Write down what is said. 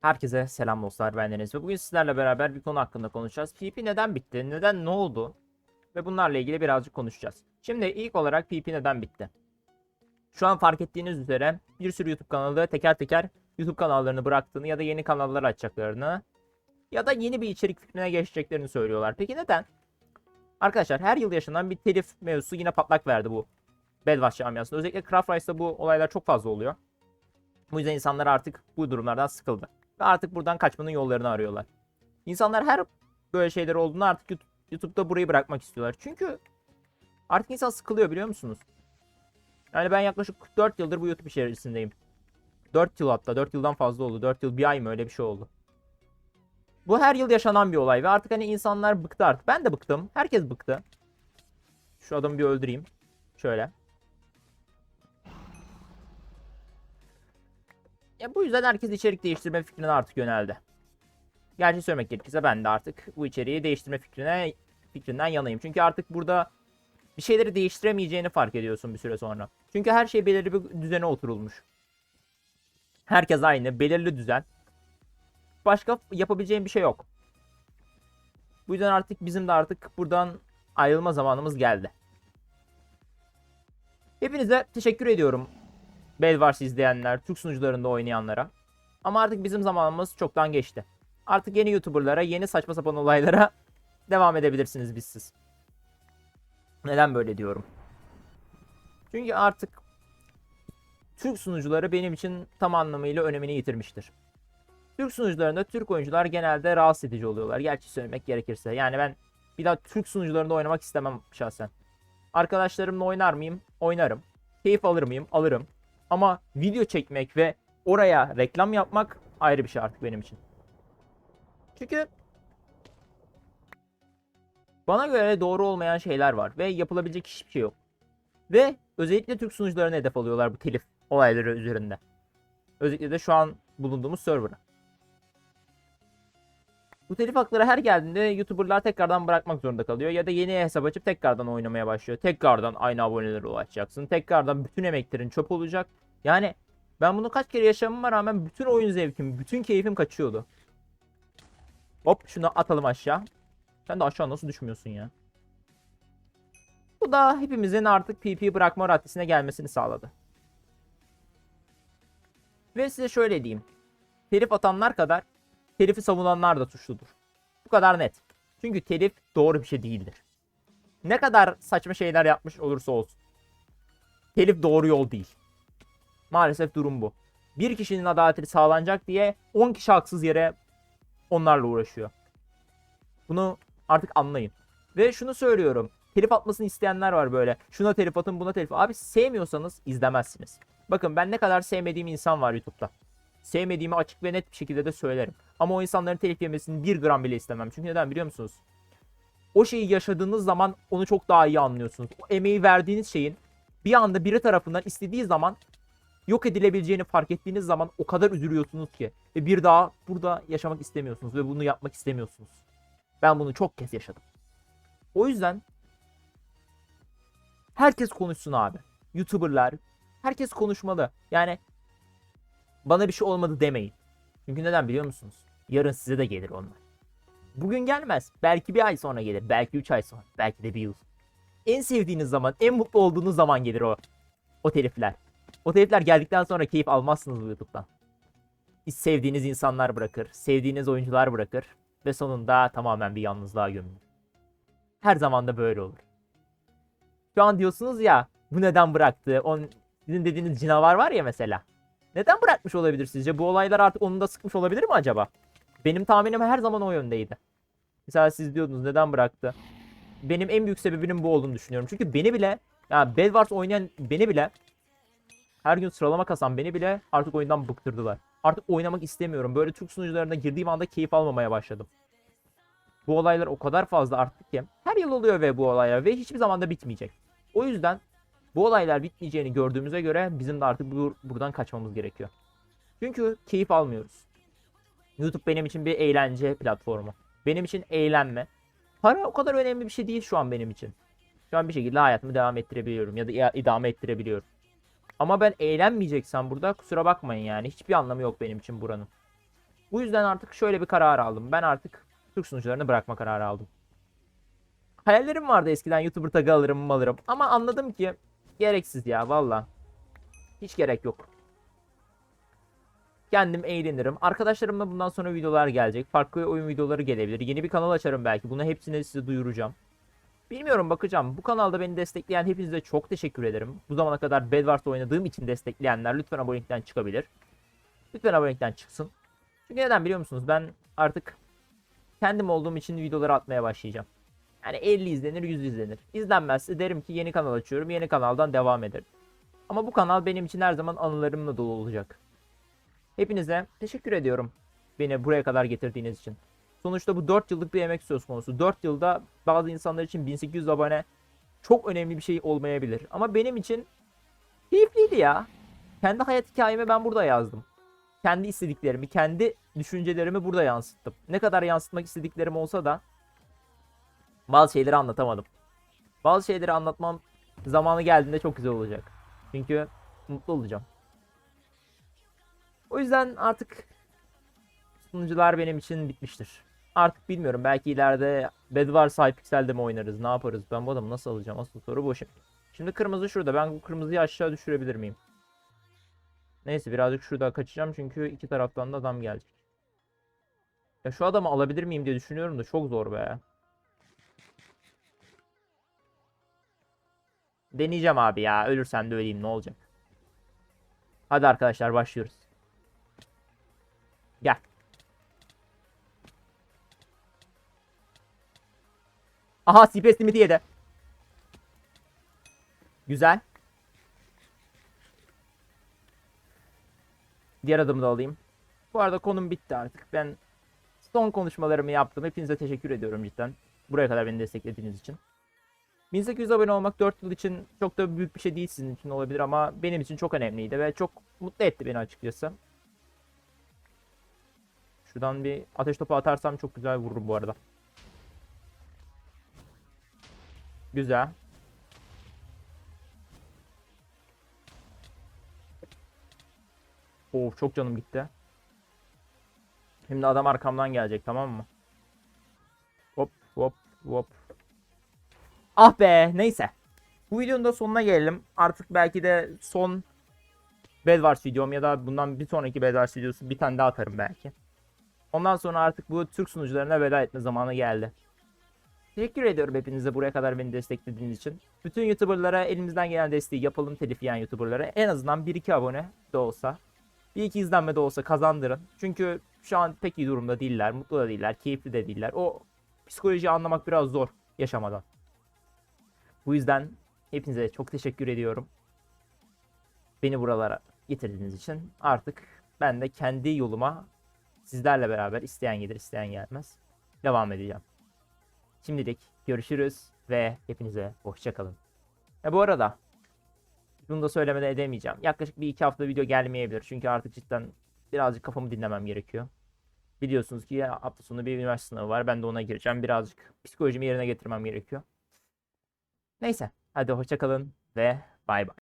Herkese selam dostlar ben Deniz ve bugün sizlerle beraber bir konu hakkında konuşacağız. PP neden bitti? Neden ne oldu? Ve bunlarla ilgili birazcık konuşacağız. Şimdi ilk olarak PP neden bitti? Şu an fark ettiğiniz üzere bir sürü YouTube kanalı teker teker YouTube kanallarını bıraktığını ya da yeni kanallar açacaklarını ya da yeni bir içerik fikrine geçeceklerini söylüyorlar. Peki neden? Arkadaşlar her yıl yaşanan bir telif mevzusu yine patlak verdi bu Bedwash camiasında. Özellikle Craft Rice'da bu olaylar çok fazla oluyor. Bu yüzden insanlar artık bu durumlardan sıkıldı. Ve artık buradan kaçmanın yollarını arıyorlar. İnsanlar her böyle şeyler olduğunda artık YouTube- YouTube'da burayı bırakmak istiyorlar. Çünkü artık insan sıkılıyor biliyor musunuz? Yani ben yaklaşık 4 yıldır bu YouTube içerisindeyim. 4 yıl hatta 4 yıldan fazla oldu. 4 yıl bir ay mı öyle bir şey oldu. Bu her yıl yaşanan bir olay ve artık hani insanlar bıktı artık. Ben de bıktım. Herkes bıktı. Şu adamı bir öldüreyim. Şöyle. Ya bu yüzden herkes içerik değiştirme fikrine artık yöneldi. Gerçi söylemek gerekirse ben de artık bu içeriği değiştirme fikrine fikrinden yanayım. Çünkü artık burada bir şeyleri değiştiremeyeceğini fark ediyorsun bir süre sonra. Çünkü her şey belirli bir düzene oturulmuş. Herkes aynı, belirli düzen. Başka yapabileceğin bir şey yok. Bu yüzden artık bizim de artık buradan ayrılma zamanımız geldi. Hepinize teşekkür ediyorum Bedwars izleyenler, Türk sunucularında oynayanlara. Ama artık bizim zamanımız çoktan geçti. Artık yeni YouTuber'lara, yeni saçma sapan olaylara devam edebilirsiniz bizsiz. Neden böyle diyorum? Çünkü artık Türk sunucuları benim için tam anlamıyla önemini yitirmiştir. Türk sunucularında Türk oyuncular genelde rahatsız edici oluyorlar. Gerçi söylemek gerekirse. Yani ben bir daha Türk sunucularında oynamak istemem şahsen. Arkadaşlarımla oynar mıyım? Oynarım. Keyif alır mıyım? Alırım. Ama video çekmek ve oraya reklam yapmak ayrı bir şey artık benim için. Çünkü bana göre doğru olmayan şeyler var ve yapılabilecek hiçbir şey yok. Ve özellikle Türk sunucularına hedef alıyorlar bu telif olayları üzerinde. Özellikle de şu an bulunduğumuz server'a. Bu telif hakları her geldiğinde YouTuber'lar tekrardan bırakmak zorunda kalıyor ya da yeni hesap açıp tekrardan oynamaya başlıyor. Tekrardan aynı abonelere ulaşacaksın. Tekrardan bütün emeklerin çöp olacak. Yani ben bunu kaç kere yaşamama rağmen bütün oyun zevkim, bütün keyfim kaçıyordu. Hop şunu atalım aşağı. Sen de aşağı nasıl düşmüyorsun ya? Bu da hepimizin artık PP bırakma raddesine gelmesini sağladı. Ve size şöyle diyeyim. Telif atanlar kadar telifi savunanlar da suçludur. Bu kadar net. Çünkü telif doğru bir şey değildir. Ne kadar saçma şeyler yapmış olursa olsun. Telif doğru yol değil. Maalesef durum bu. Bir kişinin adaleti sağlanacak diye 10 kişi haksız yere onlarla uğraşıyor. Bunu artık anlayın. Ve şunu söylüyorum. Telif atmasını isteyenler var böyle. Şuna telif atın buna telif. Abi sevmiyorsanız izlemezsiniz. Bakın ben ne kadar sevmediğim insan var YouTube'da. Sevmediğimi açık ve net bir şekilde de söylerim. Ama o insanların telif yemesini bir gram bile istemem. Çünkü neden biliyor musunuz? O şeyi yaşadığınız zaman onu çok daha iyi anlıyorsunuz. O emeği verdiğiniz şeyin bir anda biri tarafından istediği zaman yok edilebileceğini fark ettiğiniz zaman o kadar üzülüyorsunuz ki. Ve bir daha burada yaşamak istemiyorsunuz ve bunu yapmak istemiyorsunuz. Ben bunu çok kez yaşadım. O yüzden herkes konuşsun abi. YouTuber'lar herkes konuşmalı. Yani bana bir şey olmadı demeyin. Çünkü neden biliyor musunuz? Yarın size de gelir onlar. Bugün gelmez. Belki bir ay sonra gelir. Belki üç ay sonra. Belki de bir yıl. En sevdiğiniz zaman, en mutlu olduğunuz zaman gelir o. O telifler. O telifler geldikten sonra keyif almazsınız bu YouTube'dan. Sevdiğiniz insanlar bırakır. Sevdiğiniz oyuncular bırakır. Ve sonunda tamamen bir yalnızlığa gömülür. Her zaman da böyle olur. Şu an diyorsunuz ya bu neden bıraktı? On, sizin dediğiniz canavar var ya mesela. Neden bırakmış olabilir sizce? Bu olaylar artık onu da sıkmış olabilir mi acaba? Benim tahminim her zaman o yöndeydi. Mesela siz diyordunuz neden bıraktı? Benim en büyük sebebinin bu olduğunu düşünüyorum. Çünkü beni bile ya Bedwars oynayan beni bile her gün sıralama kasan beni bile artık oyundan bıktırdılar. Artık oynamak istemiyorum. Böyle Türk sunucularına girdiğim anda keyif almamaya başladım. Bu olaylar o kadar fazla arttı ki her yıl oluyor ve bu olaylar ve hiçbir zaman da bitmeyecek. O yüzden bu olaylar bitmeyeceğini gördüğümüze göre bizim de artık bu, buradan kaçmamız gerekiyor. Çünkü keyif almıyoruz. YouTube benim için bir eğlence platformu. Benim için eğlenme. Para o kadar önemli bir şey değil şu an benim için. Şu an bir şekilde hayatımı devam ettirebiliyorum ya da idame ettirebiliyorum. Ama ben eğlenmeyeceksem burada kusura bakmayın yani. Hiçbir anlamı yok benim için buranın. Bu yüzden artık şöyle bir karar aldım. Ben artık Türk sunucularını bırakma kararı aldım. Hayallerim vardı eskiden YouTuber tagı alırım alırım. Ama anladım ki gereksiz ya valla. Hiç gerek yok. Kendim eğlenirim. Arkadaşlarımla bundan sonra videolar gelecek. Farklı oyun videoları gelebilir. Yeni bir kanal açarım belki. Bunu hepsini size duyuracağım. Bilmiyorum bakacağım. Bu kanalda beni destekleyen hepinize çok teşekkür ederim. Bu zamana kadar Bedwars oynadığım için destekleyenler lütfen abonelikten çıkabilir. Lütfen abonelikten çıksın. Çünkü neden biliyor musunuz? Ben artık kendim olduğum için videoları atmaya başlayacağım. Yani 50 izlenir 100 izlenir. İzlenmezse derim ki yeni kanal açıyorum. Yeni kanaldan devam ederim. Ama bu kanal benim için her zaman anılarımla dolu olacak. Hepinize teşekkür ediyorum. Beni buraya kadar getirdiğiniz için. Sonuçta bu 4 yıllık bir emek söz konusu. 4 yılda bazı insanlar için 1800 abone çok önemli bir şey olmayabilir. Ama benim için keyifliydi ya. Kendi hayat hikayemi ben burada yazdım. Kendi istediklerimi, kendi düşüncelerimi burada yansıttım. Ne kadar yansıtmak istediklerim olsa da bazı şeyleri anlatamadım. Bazı şeyleri anlatmam zamanı geldiğinde çok güzel olacak. Çünkü mutlu olacağım. O yüzden artık sunucular benim için bitmiştir. Artık bilmiyorum belki ileride Bedwars Hypixel'de mi oynarız ne yaparız ben bu adamı nasıl alacağım asıl soru bu şimdi. Şimdi kırmızı şurada ben bu kırmızıyı aşağı düşürebilir miyim? Neyse birazcık şurada kaçacağım çünkü iki taraftan da adam gelecek. Ya şu adamı alabilir miyim diye düşünüyorum da çok zor be. Deneyeceğim abi ya ölürsem de öleyim ne olacak. Hadi arkadaşlar başlıyoruz. Gel. Aha CPS limiti yedi. Güzel. Diğer adımı da alayım. Bu arada konum bitti artık. Ben son konuşmalarımı yaptım. Hepinize teşekkür ediyorum cidden. Buraya kadar beni desteklediğiniz için. 1800 abone olmak 4 yıl için çok da büyük bir şey değil sizin için olabilir ama benim için çok önemliydi ve çok mutlu etti beni açıkçası. Şuradan bir ateş topu atarsam çok güzel vururum bu arada. Güzel. Of çok canım gitti. Şimdi adam arkamdan gelecek tamam mı? Hop hop hop. Ah be neyse. Bu videonun da sonuna gelelim. Artık belki de son Bedwars videom ya da bundan bir sonraki Bedwars videosu bir tane daha atarım belki. Ondan sonra artık bu Türk sunucularına veda etme zamanı geldi. Teşekkür ediyorum hepinize buraya kadar beni desteklediğiniz için. Bütün YouTuber'lara elimizden gelen desteği yapalım telif yiyen YouTuber'lara. En azından 1-2 abone de olsa, 1-2 izlenme de olsa kazandırın. Çünkü şu an pek iyi durumda değiller, mutlu da değiller, keyifli de değiller. O psikolojiyi anlamak biraz zor yaşamadan. Bu yüzden hepinize çok teşekkür ediyorum. Beni buralara getirdiğiniz için artık ben de kendi yoluma sizlerle beraber isteyen gelir isteyen gelmez devam edeceğim. Şimdilik görüşürüz ve hepinize hoşçakalın. Ya bu arada bunu da söylemeden edemeyeceğim. Yaklaşık bir iki hafta video gelmeyebilir. Çünkü artık cidden birazcık kafamı dinlemem gerekiyor. Biliyorsunuz ki hafta sonu bir üniversite sınavı var. Ben de ona gireceğim. Birazcık psikolojimi yerine getirmem gerekiyor. Neyse. Hadi hoşçakalın ve bay bay.